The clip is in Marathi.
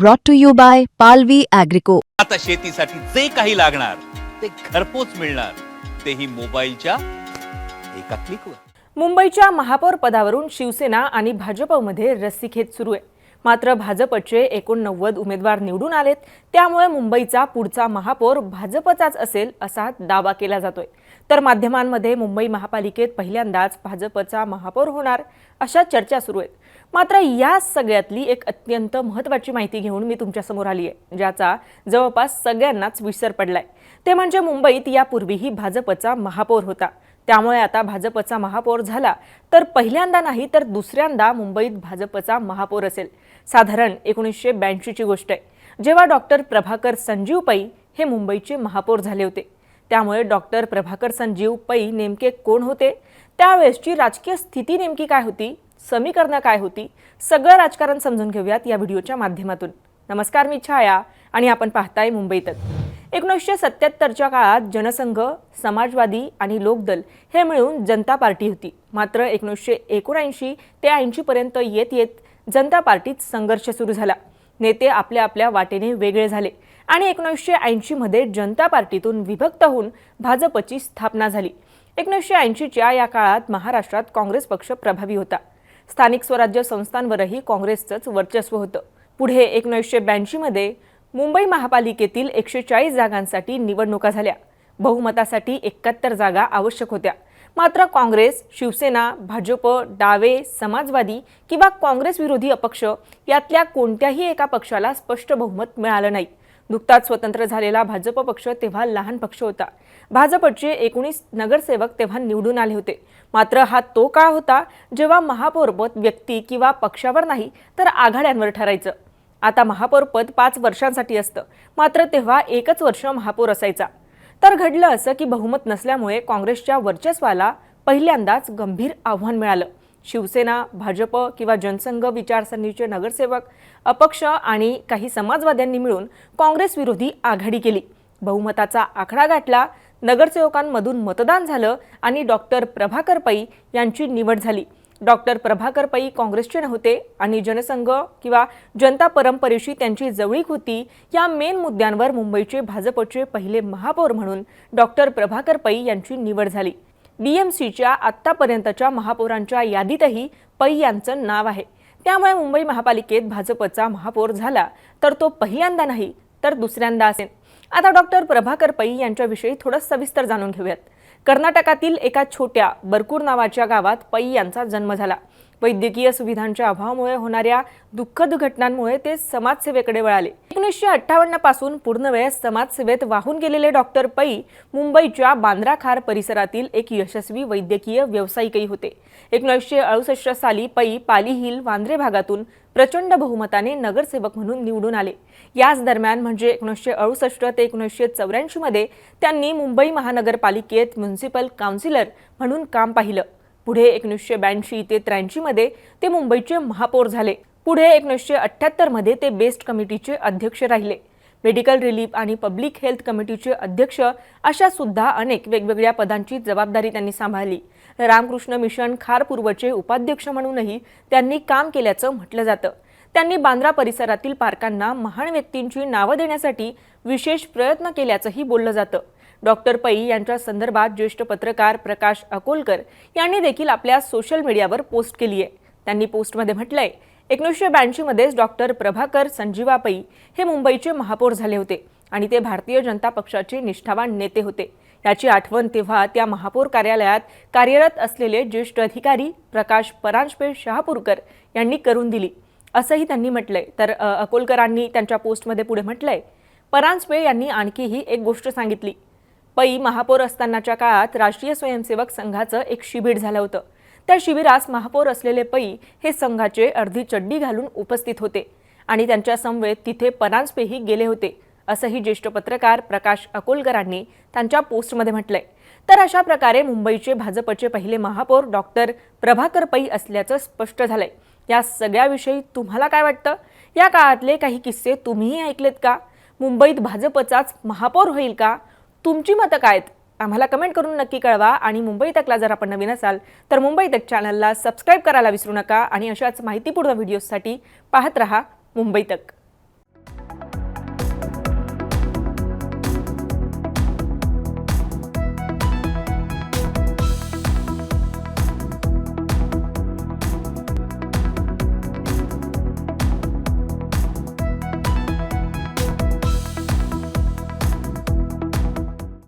brought to you by Palvi Agrico. आता शेतीसाठी जे काही लागणार ते घरपोच मिळणार. तेही मोबाईलच्या एका क्लिकवर मुंबईच्या महापौर पदावरून शिवसेना आणि भाजपमध्ये रस्सीखेच सुरू आहे. मात्र भाजपचे एकोणनव्वद उमेदवार निवडून आलेत. त्यामुळे मुंबईचा पुढचा महापौर भाजपचाच असेल असा दावा केला जातोय. तर माध्यमांमध्ये मुंबई महापालिकेत पहिल्यांदाच भाजपचा महापौर होणार अशा चर्चा सुरू आहेत. मात्र या सगळ्यातली एक अत्यंत महत्त्वाची माहिती घेऊन मी तुमच्यासमोर आली आहे ज्याचा जवळपास सगळ्यांनाच विसर पडलाय. ते म्हणजे मुंबईत यापूर्वीही भाजपचा महापौर होता. त्यामुळे आता भाजपचा महापौर झाला तर पहिल्यांदा नाही तर दुसऱ्यांदा मुंबईत भाजपचा महापौर असेल. साधारण एकोणीसशे ब्याऐंशीची गोष्ट आहे. जेव्हा डॉक्टर प्रभाकर संजीव पै हे मुंबईचे महापौर झाले होते त्यामुळे डॉक्टर प्रभाकर संजीव पै नेमके कोण होते? त्यावेळेसची राजकीय स्थिती नेमकी काय होती? समीकरणं काय होती? सगळं राजकारण समजून घेऊयात या व्हिडिओच्या माध्यमातून. नमस्कार मी छाया आणि आपण पाहताय मुंबईतच एकोणीसशे सत्याहत्तरच्या काळात जनसंघ समाजवादी आणि लोकदल हे मिळून जनता पार्टी होती. मात्र एकोणीसशे एकोणऐंशी ते ऐंशीपर्यंत येत येत जनता पार्टीत संघर्ष सुरू झाला. नेते आपल्या आपल्या वाटेने वेगळे झाले आणि एकोणीसशे ऐंशीमध्ये जनता पार्टीतून विभक्त होऊन भाजपची स्थापना झाली. एकोणीसशे ऐंशीच्या या काळात महाराष्ट्रात काँग्रेस पक्ष प्रभावी होता. स्थानिक स्वराज्य संस्थांवरही काँग्रेसचंच वर्चस्व होतं. पुढे एकोणीसशे ब्याऐंशीमध्ये मुंबई महापालिकेतील एकशे चाळीस जागांसाठी निवडणुका झाल्या. बहुमतासाठी एकाहत्तर जागा आवश्यक होत्या. मात्र काँग्रेस शिवसेना भाजप डावे समाजवादी किंवा काँग्रेस विरोधी अपक्ष यातल्या कोणत्याही एका पक्षाला स्पष्ट बहुमत मिळालं नाही. नुकताच स्वतंत्र झालेला भाजप पक्ष तेव्हा लहान पक्ष होता. भाजपचे एकोणीस नगरसेवक तेव्हा निवडून आले होते. मात्र हा तो काळ होता जेव्हा महापौरपद व्यक्ती किंवा पक्षावर नाही तर आघाड्यांवर ठरायचं. आता महापौरपद पाच वर्षांसाठी असतं. मात्र तेव्हा एकच वर्ष महापौर असायचा. तर घडलं असं की बहुमत नसल्यामुळे काँग्रेसच्या वर्चस्वाला पहिल्यांदाच गंभीर आव्हान मिळालं. शिवसेना भाजप किंवा जनसंघ विचारसरणीचे नगरसेवक अपक्ष आणि काही समाजवाद्यांनी मिळून काँग्रेस विरोधी आघाडी केली. बहुमताचा आकडा गाठला नगरसेवकांमधून मतदान झालं आणि डॉक्टर प्रभाकर पै यांची निवड झाली. डॉक्टर प्रभाकर पै काँग्रेसचे नव्हते आणि जनसंघ किंवा जनता परंपरेशी त्यांची जवळीक होती या मेन मुद्द्यांवर मुंबईचे भाजपचे पहिले महापौर म्हणून डॉक्टर प्रभाकर पै यांची निवड झाली. बीएमसीच्या आत्तापर्यंतच्या महापौरांच्या यादीतही पै यांचं नाव आहे. त्यामुळे मुंबई महापालिकेत भाजपचा महापौर झाला तर तो पहिल्यांदा नाही तर दुसऱ्यांदा असेल. आता डॉक्टर प्रभाकर पै यांच्याविषयी थोडं सविस्तर जाणून घेऊयात. कर्नाटकातील एका छोट्या बरकूर नावाच्या गावात पै यांचा जन्म झाला. वैद्यकीय सुविधांच्या अभावामुळे होणाऱ्या दुःखद घटनांमुळे ते समाजसेवेकडे वळाले. एकोणीसशे अठ्ठावन्नपासून पूर्णवेळ समाजसेवेत वाहून गेलेले डॉक्टर पै मुंबईच्या बांद्रा खार परिसरातील एक यशस्वी वैद्यकीय व्यावसायिकही होते. एकोणीसशे अडुसष्ट साली पै पाली हिल वांद्रे भागातून प्रचंड बहुमताने नगरसेवक म्हणून निवडून आले. याच दरम्यान म्हणजे एकोणीसशे अडुसष्ट ते एकोणीसशे चौऱ्याऐंशीमध्ये त्यांनी मुंबई महानगरपालिकेत म्युन्सिपल काउन्सिलर म्हणून काम पाहिलं. पुढे एकोणीसशे ब्याऐंशी ते त्र्याऐंशीमध्ये ते मुंबईचे महापौर झाले. पुढे एकोणीसशे अठ्ठ्याहत्तरमध्ये ते बेस्ट कमिटीचे अध्यक्ष राहिले. मेडिकल रिलीफ आणि पब्लिक हेल्थ कमिटीचे अध्यक्ष अशा सुद्धा अनेक वेगवेगळ्या पदांची जबाबदारी त्यांनी सांभाळली. रामकृष्ण मिशन खारपूर्वचे उपाध्यक्ष म्हणूनही त्यांनी काम केल्याचं म्हटलं जातं. त्यांनी बांद्रा परिसरातील पार्कांना महान व्यक्तींची नावं देण्यासाठी विशेष प्रयत्न केल्याचंही बोललं जातं. डॉक्टर पै यांच्या संदर्भात ज्येष्ठ पत्रकार प्रकाश अकोलकर यांनी देखील आपल्या सोशल मीडियावर पोस्ट केली आहे. त्यांनी पोस्टमध्ये म्हटलंय एकोणीसशे ब्याऐंशीमध्येच डॉक्टर प्रभाकर संजीवा पै हे मुंबईचे महापौर झाले होते आणि ते भारतीय जनता पक्षाचे निष्ठावान नेते होते. याची आठवण तेव्हा त्या महापौर कार्यालयात कार्यरत असलेले ज्येष्ठ अधिकारी प्रकाश परांजपे शहापूरकर यांनी करून दिली. असंही त्यांनी म्हटलंय. तर अकोलकरांनी त्यांच्या पोस्टमध्ये पुढे म्हटलंय परांजपे यांनी आणखीही एक गोष्ट सांगितली. पै महापौर असतानाच्या काळात राष्ट्रीय स्वयंसेवक संघाचं एक शिबिर झालं होतं. त्या शिबिरास महापौर असलेले पै हे संघाचे अर्धी चड्डी घालून उपस्थित होते आणि त्यांच्या समवेत तिथे परांजपेही गेले होते असंही ज्येष्ठ पत्रकार प्रकाश अकोलकरांनी त्यांच्या पोस्टमध्ये म्हटलंय. तर अशा प्रकारे मुंबईचे भाजपचे पहिले महापौर डॉक्टर प्रभाकर पै असल्याचं स्पष्ट झालंय. या सगळ्याविषयी तुम्हाला काय वाटतं? या काळातले काही किस्से तुम्हीही ऐकलेत का? मुंबईत भाजपचाच महापौर होईल का? तुमची मतं काय आहेत? आम्हाला कमेंट करून नक्की कळवा आणि मुंबई तकला जर आपण नवीन असाल तर मुंबई तक चॅनलला सबस्क्राईब करायला विसरू नका आणि अशाच माहितीपूर्ण व्हिडिओजसाठी पाहत रहा मुंबई तक.